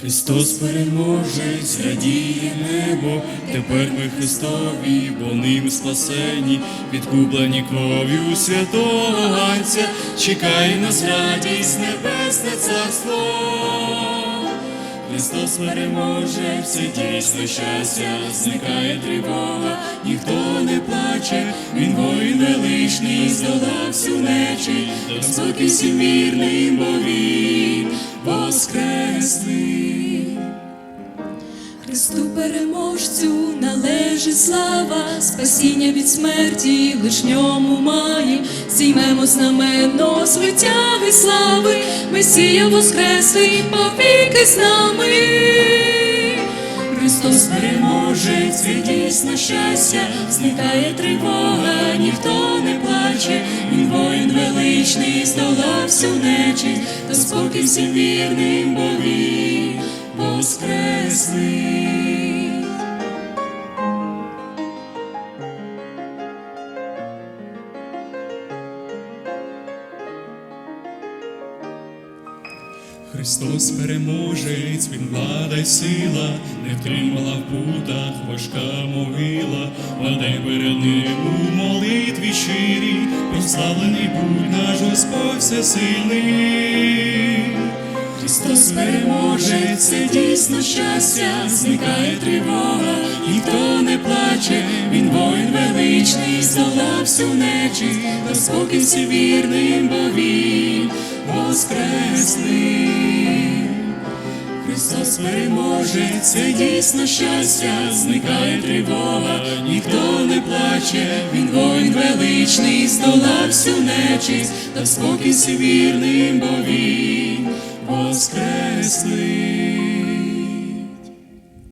Христос переможець, радіє небо, тепер ми Христові, бо ним спасені, відкуплені кров'ю святого Ганця, чекає нас радість, небесне царство. Христос переможе, все дійсно щастя, зникає тривога, ніхто не плаче, він воїн величний, здолав всю нечі, Господь всім бо він воскреслий. Христу переможцю належить слава, спасіння від смерті лиш ньому має, зіймемо знамено звитяги слави, Месія воскреслий повіки з нами. Христос переможе, це дійсно щастя, зникає тривога, ніхто не плаче, він воїн величний, здолав всю нечість, та спокій всім вірним, бо він воскреслий. Христос переможець, він влада й сила, не втримала в путах важка могила, падай перед ним у молитві щирій, прославлений будь наш Господь всесильний. Христос переможе, це дійсно щастя, зникає тривога, ніхто не плаче, він воїн величний, здолав всю нечість, всі вірним, бо він воскреслий. Христос переможе, це дійсно щастя, зникає тривога, ніхто не плаче, він воїн величний, здолав всю нечість, та спокій вірним, бо він воскреслий.